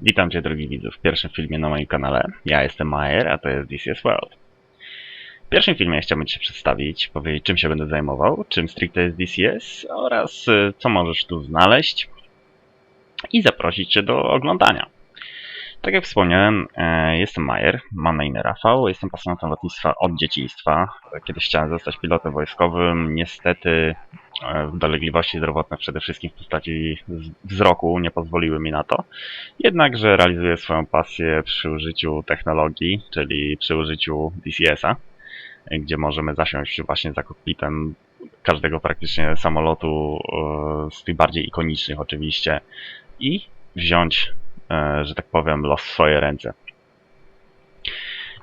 Witam Cię, drogi widzu, w pierwszym filmie na moim kanale. Ja jestem Majer, a to jest DCS World. W pierwszym filmie chciałbym Ci się przedstawić, powiedzieć czym się będę zajmował, czym stricte jest DCS oraz y, co możesz tu znaleźć i zaprosić Cię do oglądania. Tak jak wspomniałem, e, jestem Majer, mam na imię Rafał, jestem pasjonatem lotnictwa od dzieciństwa. Kiedyś chciałem zostać pilotem wojskowym, niestety e, dolegliwości zdrowotne przede wszystkim w postaci wzroku nie pozwoliły mi na to. Jednakże realizuję swoją pasję przy użyciu technologii, czyli przy użyciu DCS-a, gdzie możemy zasiąść właśnie za kokpitem każdego praktycznie samolotu, e, z tych bardziej ikonicznych oczywiście, i wziąć, e, że tak powiem, los w swoje ręce.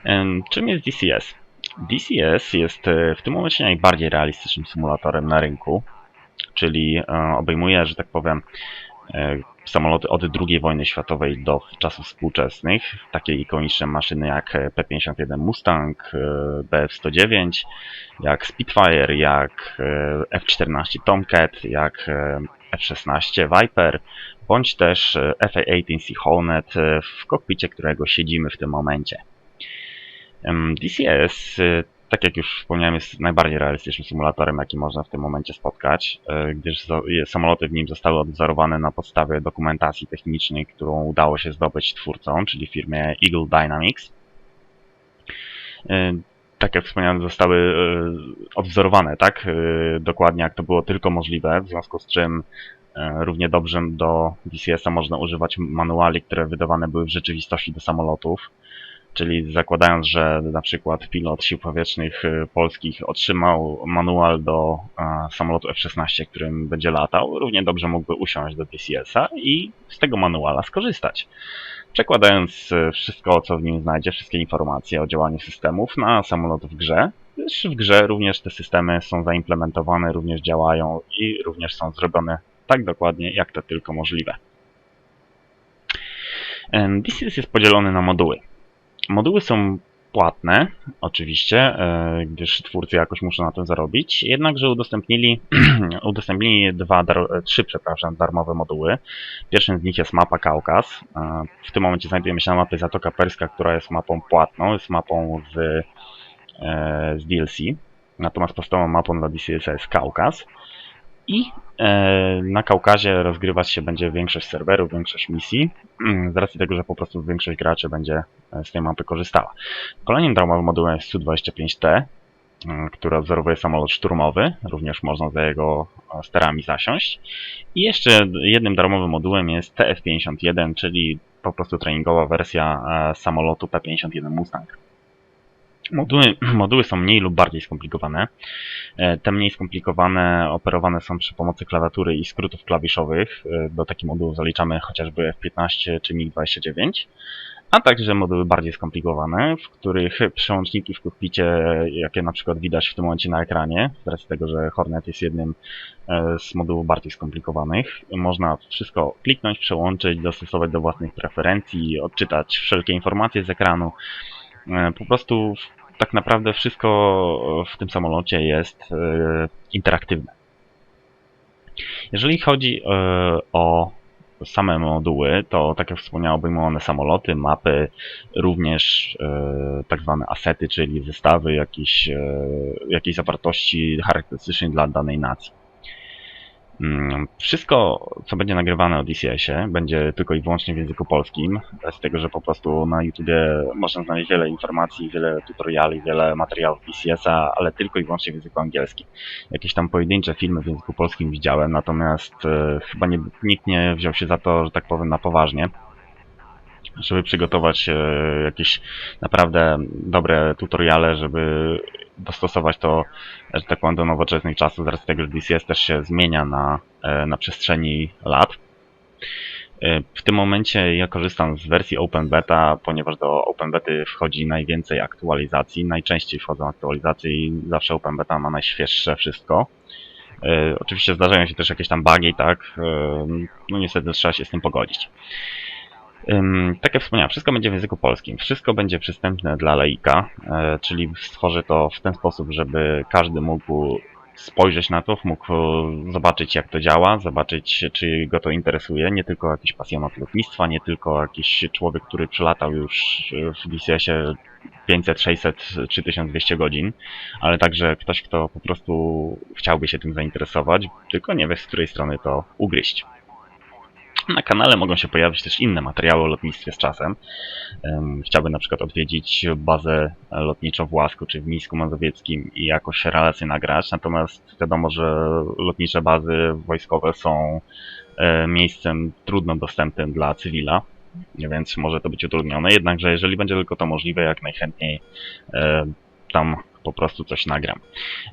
Em, Czym jest DCS? DCS jest e, w tym momencie najbardziej realistycznym symulatorem na rynku, czyli e, obejmuje, że tak powiem, e, samoloty od II wojny światowej do czasów współczesnych. Takie ikoniczne maszyny jak e, P-51 Mustang, e, Bf-109, jak Spitfire, jak e, F-14 Tomcat, jak e, F-16 Viper, bądź też e, F-18C Hornet, e, w kokpicie którego siedzimy w tym momencie. DCS, e, tak jak już wspomniałem, jest najbardziej realistycznym symulatorem, jaki można w tym momencie spotkać, gdyż samoloty w nim zostały odwzorowane na podstawie dokumentacji technicznej, którą udało się zdobyć twórcom, czyli firmie Eagle Dynamics. Tak jak wspomniałem, zostały e, odwzorowane, tak? e, Dokładnie jak to było tylko możliwe, w związku z czym e, równie dobrze do DCS-a można używać manuali, które wydawane były w rzeczywistości do samolotów. Czyli zakładając, że na przykład pilot sił powietrznych polskich otrzymał manual do samolotu F-16, którym będzie latał, równie dobrze mógłby usiąść do DCS-a i z tego manuala skorzystać. Przekładając e, wszystko, co w nim znajdzie, wszystkie informacje o działaniu systemów na samolot w grze, gdyż w grze również te systemy są zaimplementowane, również działają i również są zrobione tak dokładnie, jak to tylko możliwe. DCS jest podzielony na moduły. Moduły są płatne, oczywiście, e, gdyż twórcy jakoś muszą na tym zarobić. Jednakże udostępnili, udostępnili dwa, trzy, przepraszam, darmowe moduły. Pierwszym z nich jest mapa Kaukaz. E, W tym momencie znajdujemy się na mapie Zatoka Perska, która jest mapą płatną, jest mapą z, e, z DLC. Natomiast podstawową mapą dla DCS jest Kaukaz. I e, na Kaukazie rozgrywać się będzie większość serwerów, większość misji, mm, z racji tego, że po prostu większość graczy będzie e, z tej mapy korzystała. Kolejnym darmowym modułem jest Su-25T, mm, który odwzorowuje samolot szturmowy, również można za jego e, sterami zasiąść. I jeszcze jednym darmowym modułem jest TF-51, czyli po prostu treningowa wersja samolotu P-51 Mustang. Moduły, moduły są mniej lub bardziej skomplikowane. E, Te mniej skomplikowane operowane są przy pomocy klawiatury i skrótów klawiszowych. E, Do takich modułów zaliczamy chociażby F15 czy MiG-29. A także moduły bardziej skomplikowane, w których przełączniki w kokpicie, jakie na przykład widać w tym momencie na ekranie, z racji tego, że Hornet jest jednym e, z modułów bardziej skomplikowanych, można wszystko kliknąć, przełączyć, dostosować do własnych preferencji, odczytać wszelkie informacje z ekranu. Po prostu tak naprawdę wszystko w tym samolocie jest e, interaktywne. Jeżeli chodzi e, o same moduły, to tak jak wspomniałem, obejmują one samoloty, mapy, również e, tak zwane asety, czyli zestawy jakiejś, e, jakiejś zawartości charakterystycznej dla danej nacji. Mm, Wszystko, co będzie nagrywane o DCS-ie, będzie tylko i wyłącznie w języku polskim, z tego, że po prostu na YouTubie można znaleźć wiele informacji, wiele tutoriali, wiele materiałów DCS-a, ale tylko i wyłącznie w języku angielskim. Jakieś tam pojedyncze filmy w języku polskim widziałem, natomiast e, chyba nie, nikt nie wziął się za to, że tak powiem, na poważnie żeby przygotować e, jakieś naprawdę dobre tutoriale, żeby dostosować to, że tak powiem, do nowoczesnych czasów, z tego, że DCS też się zmienia na, e, na przestrzeni lat. E, W tym momencie ja korzystam z wersji Open Beta, ponieważ do Open Bety wchodzi najwięcej aktualizacji, najczęściej wchodzą aktualizacje i zawsze Open Beta ma najświeższe wszystko. Oczywiście zdarzają się też jakieś tam bugi, tak? No niestety trzeba się z tym pogodzić. Tak jak wspomniałem, wszystko będzie w języku polskim. Wszystko będzie przystępne dla laika, e, czyli stworzę to w ten sposób, żeby każdy mógł spojrzeć na to, mógł zobaczyć jak to działa, zobaczyć czy go to interesuje, nie tylko jakiś pasjonat lotnictwa, nie tylko jakiś człowiek, który przylatał już w DCS-ie 500, 600 czy 1200 godzin, ale także ktoś, kto po prostu chciałby się tym zainteresować, tylko nie wie z której strony to ugryźć. Na kanale mogą się pojawić też inne materiały o lotnictwie z czasem. Em, Chciałbym na przykład odwiedzić bazę lotniczą w Łasku czy w Mińsku Mazowieckim i jakoś relacje nagrać, natomiast wiadomo, że lotnicze bazy wojskowe są e, miejscem trudno dostępnym dla cywila, więc może to być utrudnione. Jednakże jeżeli będzie tylko to możliwe, jak najchętniej e, tam po prostu coś nagram.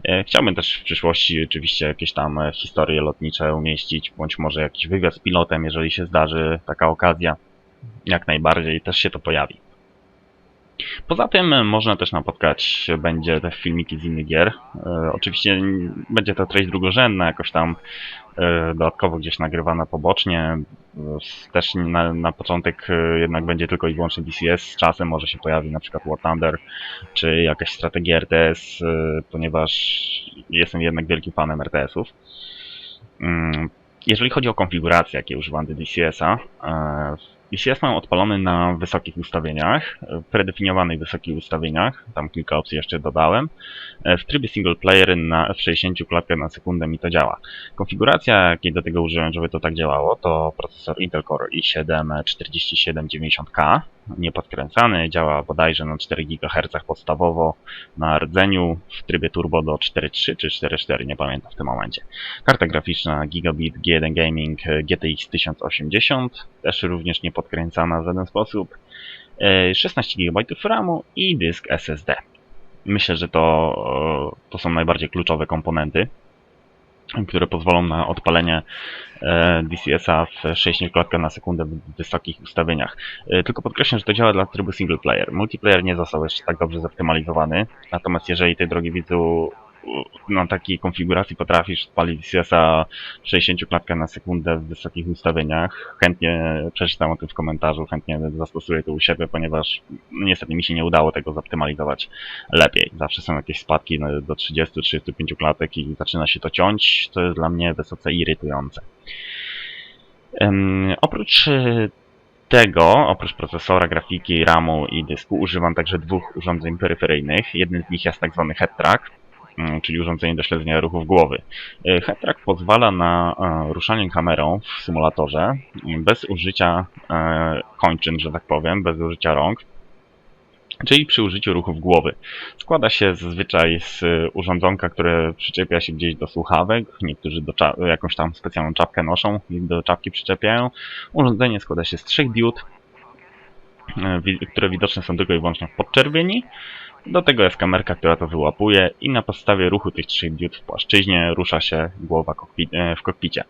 E, Chciałbym też w przyszłości oczywiście jakieś tam e, historie lotnicze umieścić, bądź może jakiś wywiad z pilotem, jeżeli się zdarzy taka okazja. Jak najbardziej też się to pojawi. Poza tym e, można też napotkać będzie te filmiki z innych gier. E, oczywiście będzie to treść drugorzędna, jakoś tam e, dodatkowo gdzieś nagrywana pobocznie. E, Też na, na początek e, jednak będzie tylko i wyłącznie DCS. Z czasem może się pojawi na przykład War Thunder czy jakaś strategia RTS, e, ponieważ jestem jednak wielkim fanem RTS-ów. Mm, Jeżeli chodzi o konfigurację, jakie używam do DCS-a, e, DCS mam odpalony na wysokich ustawieniach, e, predefiniowanych wysokich ustawieniach, tam kilka opcji jeszcze dodałem. E, W trybie single player na F60 klatkach na sekundę mi to działa. Konfiguracja, jakiej do tego użyłem, żeby to tak działało, to procesor Intel Core i7 4790K, niepodkręcany, działa bodajże na 4 GHz podstawowo, na rdzeniu w trybie turbo do 4.3 czy 4.4, nie pamiętam w tym momencie. Karta graficzna Gigabit G1 Gaming e, GTX 1080, też również nie podkręcana w żaden sposób. E, 16 GB RAMu i dysk SSD. Myślę, że to, e, to są najbardziej kluczowe komponenty, które pozwolą na odpalenie e, DCS-a w 60 klatkach na sekundę w wysokich ustawieniach. E, Tylko podkreślę, że to działa dla trybu single player. Multiplayer nie został jeszcze tak dobrze zoptymalizowany, natomiast jeżeli ty, drogi widzu, na takiej konfiguracji potrafisz odpalić DCS-a w 60 klatkach na sekundę w wysokich ustawieniach, chętnie przeczytam o tym w komentarzu, chętnie zastosuję to u siebie, ponieważ niestety mi się nie udało tego zoptymalizować lepiej. Zawsze są jakieś spadki do 30-35 klatek i zaczyna się to ciąć, co jest dla mnie wysoce irytujące. Oprócz tego, oprócz procesora, grafiki, RAMu i dysku, używam także dwóch urządzeń peryferyjnych. Jednym z nich jest tak zwany head track, czyli urządzenie do śledzenia ruchów głowy. E, Head track pozwala na e, ruszanie kamerą w symulatorze m, bez użycia e, kończyn, że tak powiem, bez użycia rąk czyli przy użyciu ruchów głowy. Składa się zazwyczaj z urządzonka, które przyczepia się gdzieś do słuchawek, niektórzy do jakąś tam specjalną czapkę noszą i do czapki przyczepiają. Urządzenie składa się z trzech diod, które widoczne są tylko i wyłącznie w podczerwieni. Do tego jest kamerka, która to wyłapuje i na podstawie ruchu tych trzech diod w płaszczyźnie rusza się głowa e, w kokpicie.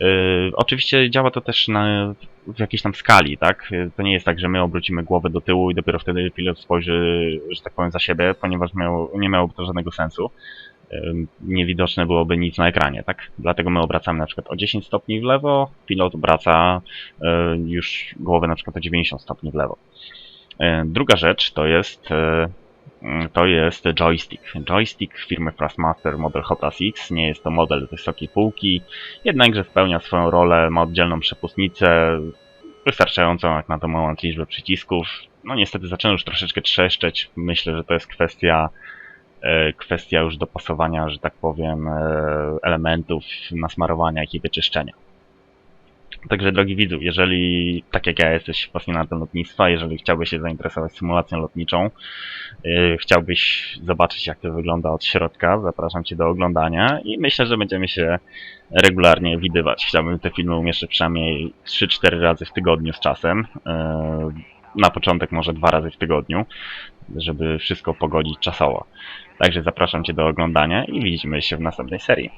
Yy, oczywiście działa to też na, w jakiejś tam skali, tak? To nie jest tak, że my obrócimy głowę do tyłu i dopiero wtedy pilot spojrzy, że tak powiem, za siebie, ponieważ miał, nie miałoby to żadnego sensu. Niewidoczne byłoby nic na ekranie, tak? Dlatego my obracamy na przykład o 10 stopni w lewo, pilot obraca yy, już głowę na przykład o 90 stopni w lewo. Yy, Druga rzecz to jest Mm, to jest joystick. Joystick firmy Thrustmaster Model HOTAS-X. Nie jest to model wysokiej półki, jednakże spełnia swoją rolę, ma oddzielną przepustnicę, wystarczającą jak na ten moment liczbę przycisków. No niestety zaczyna już troszeczkę trzeszczeć. Myślę, że to jest kwestia e, kwestia już dopasowania, że tak powiem, e, elementów, nasmarowania i wyczyszczenia. Także drogi widzu, jeżeli tak jak ja jesteś pasjonatem lotnictwa, jeżeli chciałbyś się zainteresować symulacją lotniczą, yy, chciałbyś zobaczyć jak to wygląda od środka, zapraszam Cię do oglądania i myślę, że będziemy się regularnie widywać. Chciałbym te filmy umieszczać przynajmniej 3-4 razy w tygodniu z czasem. Yy, na początek może dwa razy w tygodniu, żeby wszystko pogodzić czasowo. Także zapraszam Cię do oglądania i widzimy się w następnej serii.